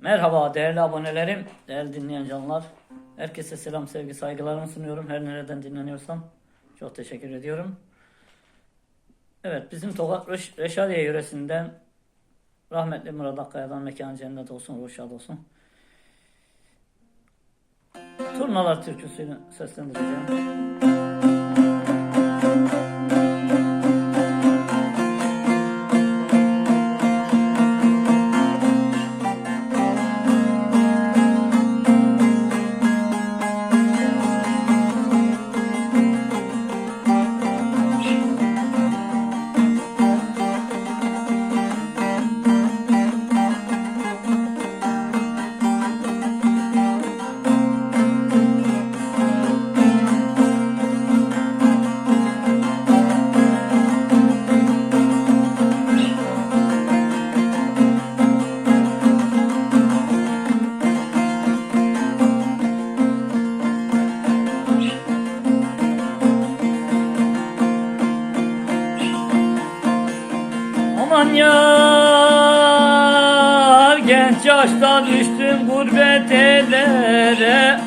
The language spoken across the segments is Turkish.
Merhaba değerli abonelerim, değerli dinleyen canlar. Herkese selam, sevgi, saygılarımı sunuyorum. Her nereden dinleniyorsam çok teşekkür ediyorum. Evet, bizim Tokat Reş- Reşadiye yöresinden rahmetli Murat Akkaya'dan mekan cennet olsun, ruh şad olsun. Turnalar türküsünü seslendireceğim. Yaşta düştüm gurbet ellere.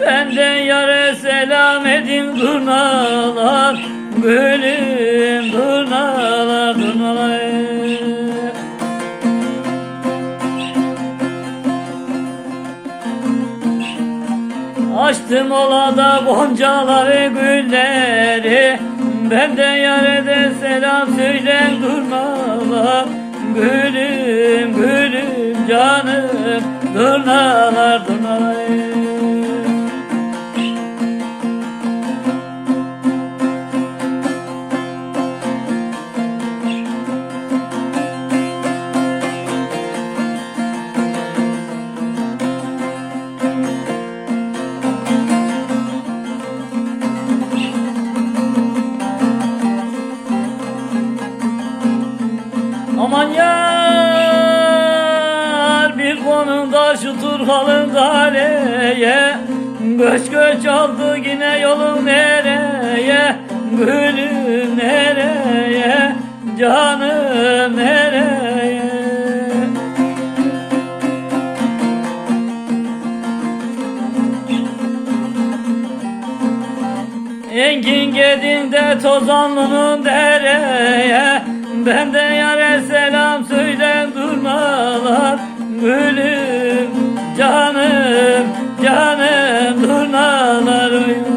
Benden yare selam edin durnalar. Gülüm durnalar durnalar. Açtım olada goncaları gülleri. Benden yarede selam söylen durmalar Gülüm gülüm canım durnalar durnalar Aman yar konumda şu Turhal'ın kaleye Göç göç aldı yine yolun nereye? Gülüm nereye? Canım nereye? Engin gedinde tozanlının dereye. Benden yare selam söylen durmalar. Gülüm canım canım durnalar uyur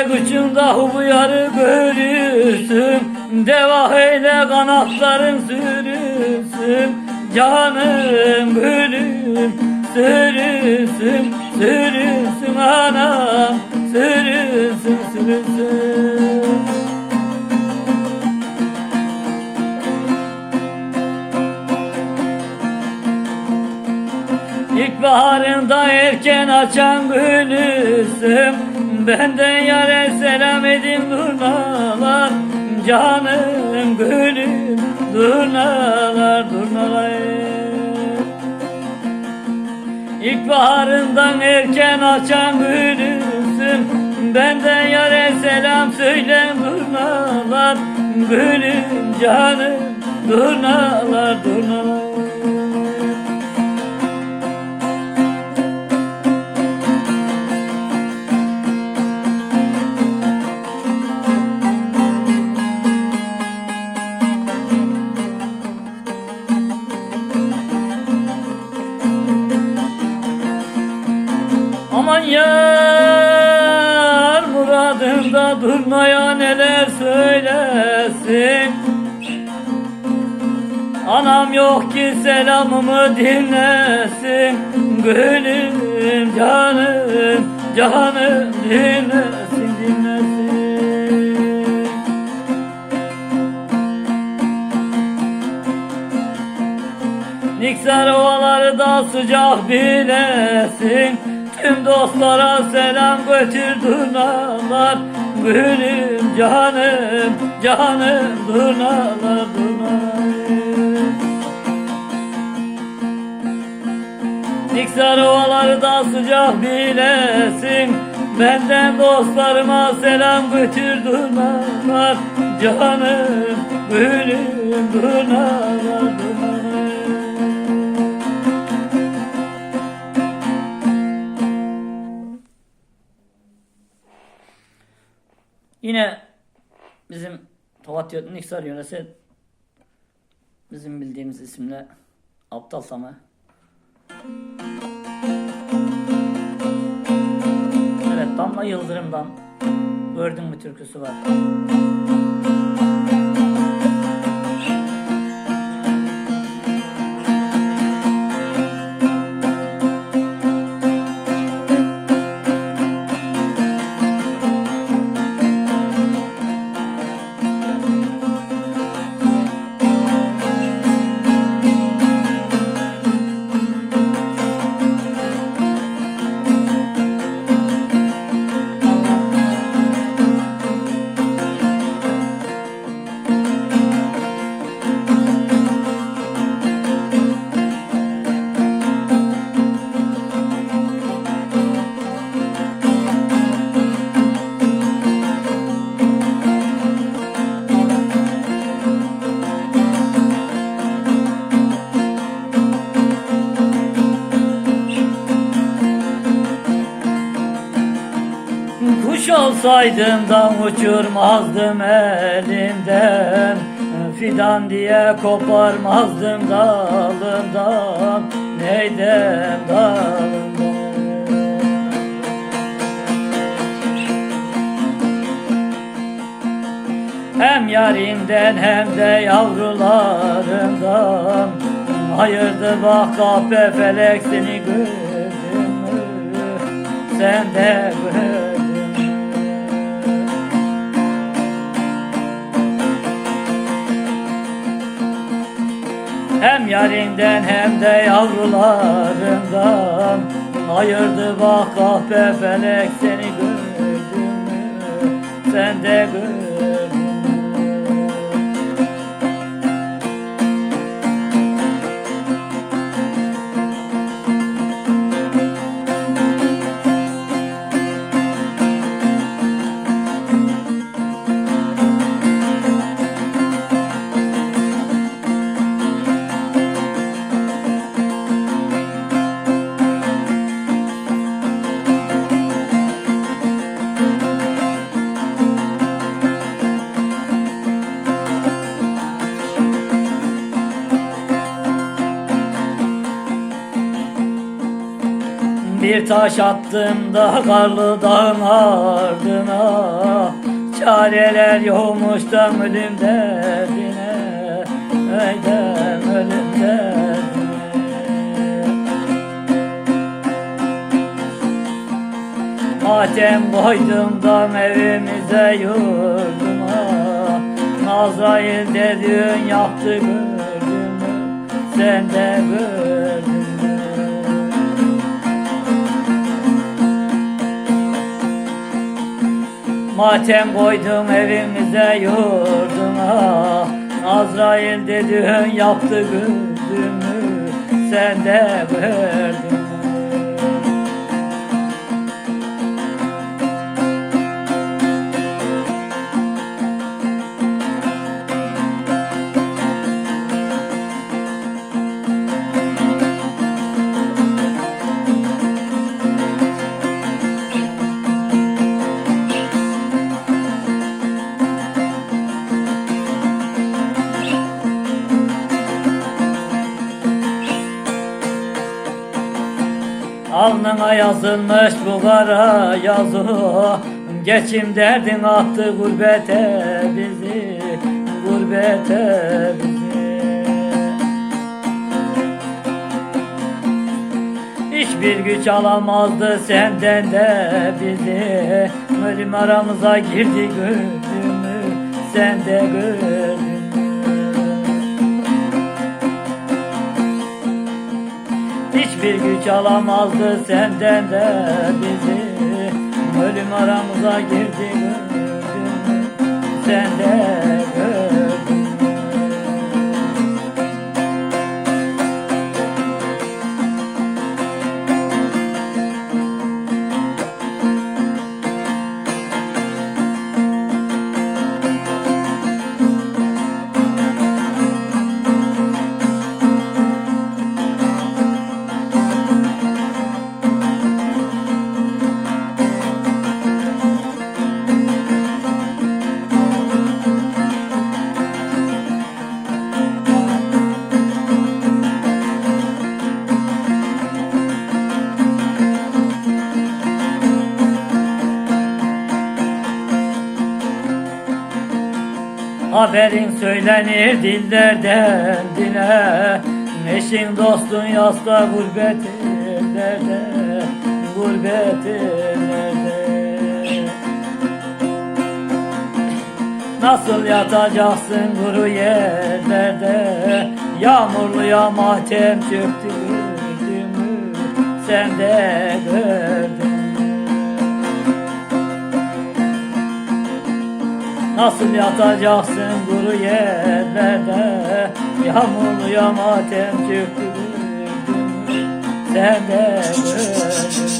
yüksek uçunda bu yarı görürsün Deva eyle kanatların sürünsün Canım gülüm sürünsün Sürünsün anam sürünsün sürünsün. İlkbaharında erken açan gülüsüm Benden yare selam edin durnalar Canım gülüm durnalar durnalar. İlkbaharından erken açan gülüsüm Benden yare selam söyle durnalar Gülüm canım durnalar durnalar durmaya neler söylesin? Anam yok ki selamımı dinlesin. Gülüm canım canım dinlesin dinlesin. Niksar ovaları da sıcak bilesin. Tüm dostlara selam götür durnalar Gülüm canım canım durnalar durnalar. Niksar ovaları da sıcak bilesin. Benden dostlarıma selam götür durnalar. Canım gülüm durnalar durnalar Yine bizim Tovat Niksar yönesi bizim bildiğimiz isimle Aptal Sami. Evet Damla Yıldırım'dan Gördün mü türküsü var. Olsaydım da uçurmazdım elimden. Fidan diye koparmazdım dalından Neydem dalından Hem yarimden hem de yavrularımdan. Hayırdır bak kahpe felek seni gördüm Sen de gördün Hem yarinden hem de yavrularından Hayırdır bak kahpe felek seni gördüm mü? Sen de gördün Bir taş attım da karlı dağın ardına. Çareler yokmuş da ölüm derdine Eydem ölüm derdine. Matem koydum da evimize yurduma. Nazrail dediğin yaptı gördün mü Sen de gördün Matem koydum evimize yurduna Azrail dediğin yaptı güldümü Sen de gördün Alnına yazılmış bu kara yazı. Geçim derdin attı gurbete bizi Gurbete bizi. Hiçbir güç alamazdı senden de bizi. Ölüm aramıza girdi gördün mü Sen Hiçbir güç alamazdı senden de bizi Ölüm aramıza girdi? Sen de Haberin söylenir dillerden dile. Eşin dostun yasta gurbetin nerede Gurbetin nerede Nasıl yatacaksın kuru yerlerde? Yağmurluya matem çöktü gördüğümü Sen de gördün Nasıl yatacaksın kuru yerlerde Yağmurluya matem çöktü? Sen de gördün